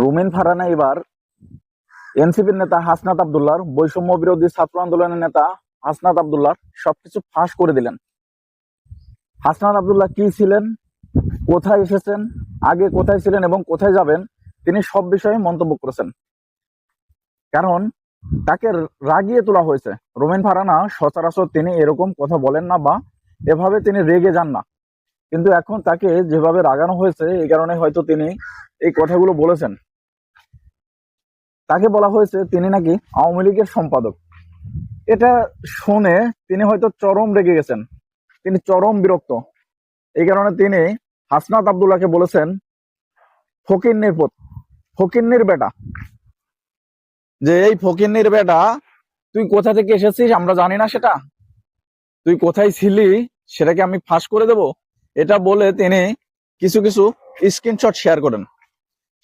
রুমিন ফারানা এবার এনসিপির নেতা হাসনাত আবদুল্লার বৈষম্য বিরোধী ছাত্র আন্দোলনের নেতা হাসনাত আবদুল্লার সবকিছু ফাঁস করে দিলেন। হাসনাত আবদুল্লাহ কি ছিলেন? কোথায় এসেছেন? আগে কোথায় ছিলেন এবং কোথায় যাবেন? তিনি সব বিষয়ে মন্তব্য করেছেন। কারণ তাকে রাগিয়ে তোলা হয়েছে। রোমেন ফারানা সচরাচর তিনি এরকম কথা বলেন না বা এভাবে তিনি রেগে যান না। কিন্তু এখন তাকে যেভাবে রাগানো হয়েছে, এই কারণে হয়তো তিনি এই কথাগুলো বলেছেন। তাকে বলা হয়েছে তিনি নাকি আওয়ামী লীগের সম্পাদক। এটা শুনে তিনি হয়তো চরম রেগে গেছেন। তিনি চরম বিরক্ত। এই কারণে তিনি হাসনাত আবদুল্লাহকে বলেছেন, ফকিন্নির পথ ফকিন্নির বেটা। যে এই ফকিন্নির বেটা, তুই কোথা থেকে এসেছিস? আমরা জানি না সেটা। তুই কোথায় ছিলি? সেটাকে আমি ফাঁস করে দেব। এটা বলে তিনি কিছু কিছু স্ক্রিনশট শেয়ার করেন।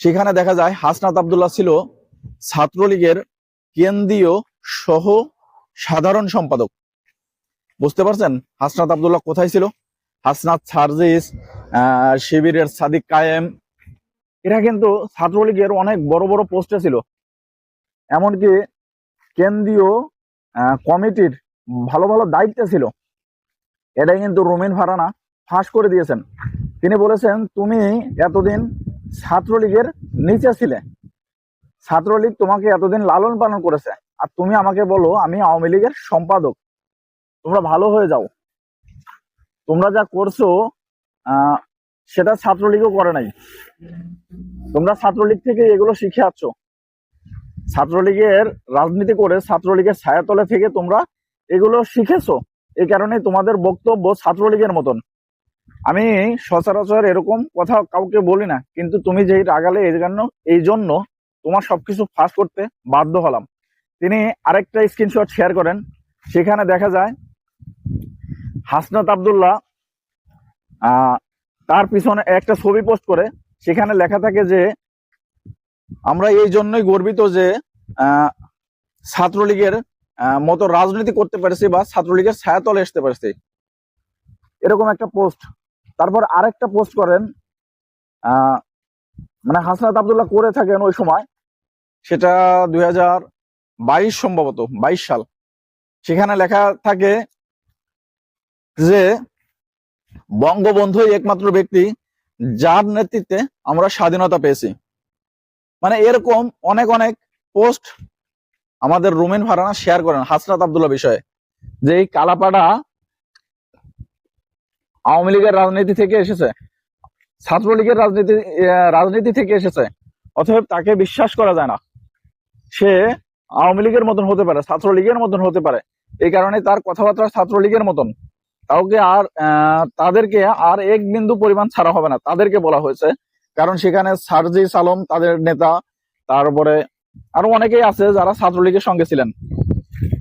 সেখানে দেখা যায় হাসনাত আবদুল্লাহ ছিল ছাত্রলীগের কেন্দ্রীয় সহ সাধারণ সম্পাদক। বুঝতে পারছেন? হাসনাত আবদুল্লাহ কোথায় ছিল? হাসনাত সার্জিস শিবিরের সাদিক কায়েম। এরা কিন্তু ছাত্রলীগের অনেক বড় বড় পোস্টে ছিল। এমনকি কেন্দ্রীয় কমিটির ভালো ভালো দায়িত্বে ছিল। এটাই কিন্তু রুমিন ফারানা ফাঁস করে দিয়েছেন। তিনি বলেছেন, তুমি এতদিন ছাত্রলীগের নিচে ছিলে। ছাত্রলীগ তোমাকে এতদিন লালন পালন করেছে, আর তুমি আমাকে বলো, আমি আওয়ামী লীগের সম্পাদক। তোমরা ভালো হয়ে যাও। তোমরা যা করছ সেটা ছাত্রলীগও করে নাই। তোমরা ছাত্রলীগ থেকে এগুলো শিখে আসছ ছাত্রলীগের রাজনীতি করে ছাত্রলীগের ছায়াতলে থেকে তোমরা এগুলো শিখেছো। এই কারণে তোমাদের বক্তব্য ছাত্রলীগের মতন। আমি সচরাচর এরকম কথা কাউকে বলি না কিন্তু তুমি যেই রাগালে এই জন্য এই জন্য তোমার সবকিছু ফাঁস করতে বাধ্য হলাম। তিনি আরেকটা স্ক্রিনশট শেয়ার করেন সেখানে দেখা যায় হাসনাত আবদুল্লাহ তার পিছনে একটা ছবি পোস্ট করে সেখানে লেখা থাকে যে আমরা এই জন্যই গর্বিত যে আহ, ছাত্রলীগের মতো রাজনীতি করতে পেরেছি বা ছাত্রলীগের ছায়াতলে আসতে পেরেছি। এরকম একটা পোস্ট তারপর আরেকটা পোস্ট করেন মানে হাসনাত আবদুল্লাহ করে থাকেন ওই সময়, সেটা দুই বাইশ সম্ভবত, বাইশ সাল। সেখানে লেখা থাকে যে বঙ্গবন্ধু একমাত্র ব্যক্তি যার নেতৃত্বে আমরা স্বাধীনতা পেয়েছি। মানে এরকম অনেক অনেক পোস্ট আমাদের রুমেন ফারানা শেয়ার করেন হাসরাত আবদুল্লাহ বিষয়ে, যে এই কালাপাড়া আওয়ামী লীগের রাজনীতি থেকে এসেছে, ছাত্রলীগের রাজনীতি রাজনীতি থেকে এসেছে, অতএব তাকে বিশ্বাস করা যায় না। সে আওয়ামী লীগের মতন হতে পারে, ছাত্রলীগের মতন হতে পারে। এই কারণে তার কথাবার্তা ছাত্রলীগের মতন। কাউকে আর তাদেরকে আর এক বিন্দু পরিমাণ ছাড়া হবে না, তাদেরকে বলা হয়েছে। কারণ সেখানে সার্জিস আলম তাদের নেতা, তারপরে আরও অনেকেই আছে যারা ছাত্রলীগের সঙ্গে ছিলেন।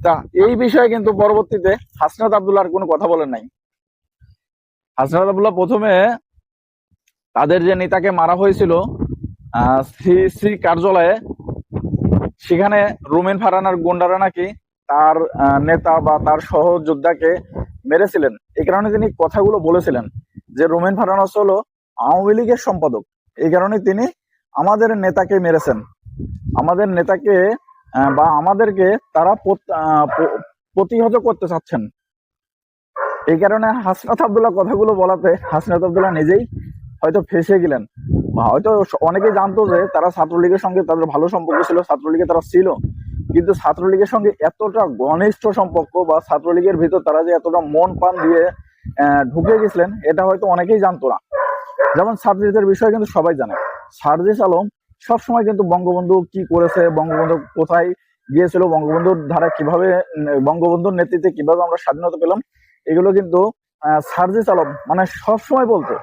তা এই বিষয়ে কিন্তু পরবর্তীতে হাসনাত আবদুল্লাহ আর কোনো কথা বলেন নাই। হাসনাত আবদুল্লাহ প্রথমে তাদের যে নেতাকে মারা হয়েছিল সিসি কার্যালয়ে, সেখানে রুমেন ফারানার গুন্ডারা নাকি তার নেতা বা তার সহযোদ্ধাকে মেরেছিলেন। এই কারণে তিনি কথাগুলো বলেছিলেন যে রুমেন ফারানাস হলো আওয়ামী লীগের সম্পাদক। এই কারণে তিনি আমাদের নেতাকে মেরেছেন। আমাদের নেতাকে বা আমাদেরকে তারা প্রত- প্রতিহত করতে চাচ্ছেন। এই কারণে হাসনাত আবদুল্লাহ কথাগুলো বলাতে হাসনাত আবদুল্লাহ নিজেই হয়তো ফেসে গেলেন। হয়তো অনেকেই জানতো যে তারা ছাত্রলীগের সঙ্গে তাদের ভালো সম্পর্ক ছিল, ছাত্রলীগে তারা ছিল। কিন্তু ছাত্রলীগের সঙ্গে এতটা ঘনিষ্ঠ সম্পর্ক বা ছাত্রলীগের ভিতর তারা যে এতটা মন প্রাণ দিয়ে ঢুকে গেছিলেন, এটা হয়তো অনেকেই জানতো না। যেমন সার্জিসের বিষয়ে কিন্তু সবাই জানে। সার্জিস আলম সবসময় কিন্তু বঙ্গবন্ধু কি করেছে, বঙ্গবন্ধু কোথায় গিয়েছিল, বঙ্গবন্ধুর ধারা কীভাবে বঙ্গবন্ধুর নেতৃত্বে কীভাবে আমরা স্বাধীনতা পেলাম এগুলো কিন্তু সার্জিস আলম মানে সবসময় বলতো।